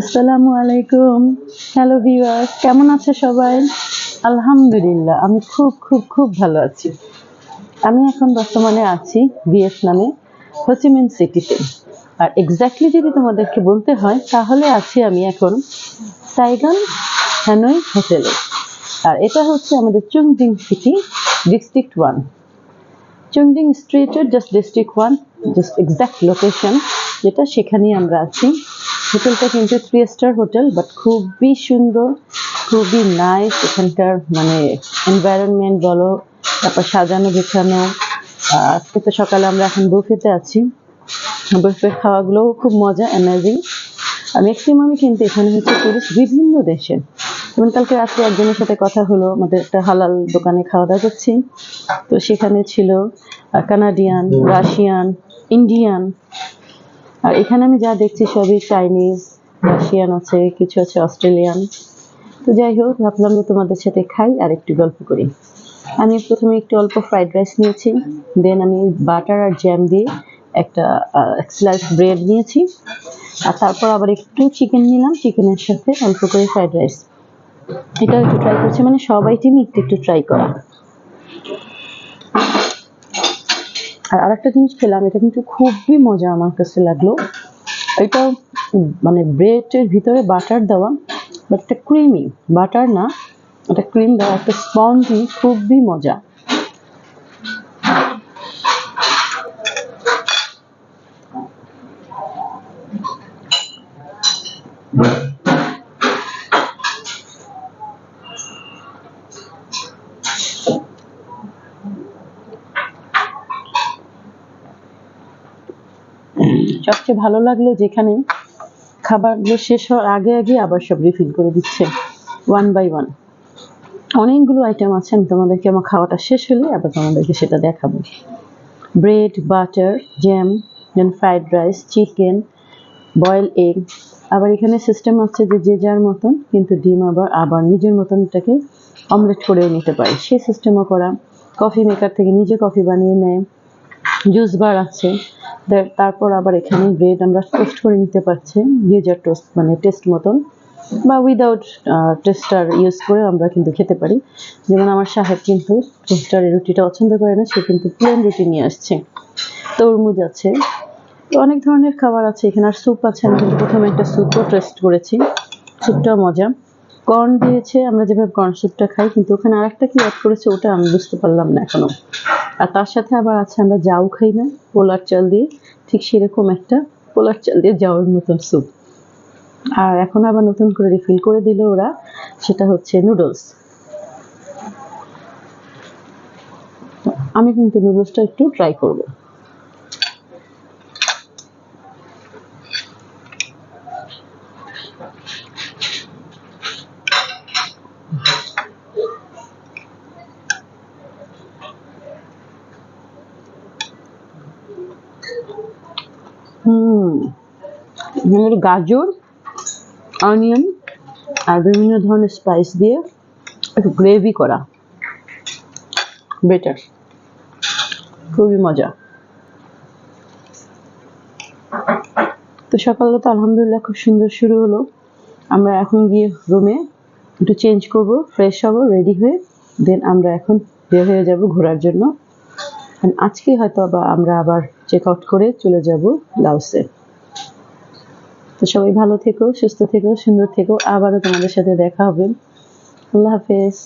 আসসালামু আলাইকুম। Hello viewers কেমন আছে সবাই? আলহামদুলিল্লাহ, আমি খুব খুব খুব ভালো আছি। আমি এখন বর্তমানে আছি ভিয়েতনামে হোচিমিন সিটিতে আর এক্স্যাক্টলি যদি তোমাদেরকে বলতে হয়, তাহলে আছি আমি এখন সাইগান হ্যানই হোটেলে আর এটা হচ্ছে আমাদের Chongqing city district one Chongqing স্ট্রিটের just district one just exact location যেটা সেখানেই আমরা আছি। হোটেলটা কিন্তু থ্রি স্টার হোটেল বাট খুবই সুন্দর খুবই নাইস এখানকার মানে এনভায়রনমেন্ট বলো তারপর সাজানো গোছানো। আজকে তো সকালে আমরা এখন বুফেতে আছি। বুফে খাওয়াগুলোও খুব মজা অ্যামেজিং আর ম্যাক্সিমামই কিন্তু এখানে হচ্ছে টুরিস্ট বিভিন্ন দেশের যেমন কালকে রাত্রে একজনের সাথে কথা হলো আমাদের একটা হালাল দোকানে খাওয়া দাওয়া করছি। তো সেখানে ছিল কানাডিয়ান রাশিয়ান ইন্ডিয়ান আর এখানে আমি যা দেখছি সবই চাইনিজ রাশিয়ান আছে, কিছু আছে অস্ট্রেলিয়ান তো যাই হোক, ভাবলাম যে তোমাদের সাথে খাই আর একটু গল্প করি। আমি প্রথমে একটু অল্প ফ্রাইড রাইস নিয়েছি দেন আমি বাটার আর জ্যাম দিয়ে একটা স্লাইস ব্রেড নিয়েছি। আর তারপর আবার একটু চিকেন নিলাম চিকেনের সাথে অল্প করে ফ্রাইড রাইস এটা একটু ট্রাই করছি মানে সবাই টিমই একটু একটু ট্রাই করা। আর আরেকটা জিনিস খেলাম, এটা কিন্তু খুবই মজা আমার কাছে লাগল। এটা মানে ব্রেডের ভিতরে বাটার দেওয়া বাট একটা ক্রিমি বাটার না, এটা ক্রিম দেওয়া একটা স্পঞ্জি খুবই মজা। সবচেয়ে ভালো লাগল যেখানে খাবারগুলো শেষ হওয়ার আগে আগে আবার সব রিফিল করে দিচ্ছে ওয়ান বাই ওয়ান অনেকগুলো আইটেম আছে, আমি তোমাদেরকে আমার খাওয়াটা শেষ হলে আবার তোমাদেরকে সেটা দেখাবো। Bread butter jam then fried rice chicken boil egg আবার এখানে সিস্টেম আছে যে যে যার মতন, কিন্তু ডিম আবার আবার নিজের মতন এটাকে অমলেট করেও নিতে পারে। সেই সিস্টেমও করা। কফি মেকার থেকে নিজে কফি বানিয়ে নেয়। জুস বার আছে। তারপর আবার এখানে ব্রেড আমরা টোস্ট করে নিতে পারছি নিজের টোস্ট মানে টেস্ট মতন বা উইদাউট টেস্টার ইউজ করে আমরা কিন্তু খেতে পারি। যেমন আমার সাহেব কিন্তু টোস্টারের রুটিটা পছন্দ করে না, সে কিন্তু প্লেন রুটি নিয়ে আসছে। তরমুজ আছে, তো অনেক ধরনের খাবার আছে এখানে, আর স্যুপ আছে। আমি কিন্তু প্রথমে একটা স্যুপও টেস্ট করেছি স্যুপটাও মজা। কর্ন দিয়েছে, আমরা যেভাবে কর্ন স্যুপটা খাই, কিন্তু ওখানে আরেকটা কি অ্যাড করেছে ওটা আমি বুঝতে পারলাম না এখনও। আর তার সাথে আবার আছে আমরা জাউ খাই না, পোলার চাল দিয়ে। ঠিক সেরকম একটা পোলার চাল দিয়ে জাউর মতন স্যুপ আর এখন আবার নতুন করে রিফিল করে দিল ওরা, সেটা হচ্ছে নুডলস আমি কিন্তু নুডলসটা একটু ট্রাই করব। হুম। গাজর, অনিয়ন আর বিভিন্ন ধরনের স্পাইস দিয়ে একটু গ্রেভি করা। বেটার খুবই মজা। তো সকালে তো আলহামদুলিল্লাহ খুব সুন্দর শুরু হলো। আমরা এখন গিয়ে রুমে একটু চেঞ্জ করব ফ্রেশ হব রেডি হয়ে দেন আমরা এখন বের হয়ে যাব ঘোরার জন্য। আজকে হয়তো আবার আমরা আবার চেক আউট করে চলে যাব লাউসে তো সবাই ভালো থেকো, সুস্থ থেকো, সুন্দর থেকো। আবারও তোমাদের সাথে দেখা হবে। আল্লাহ হাফেজ।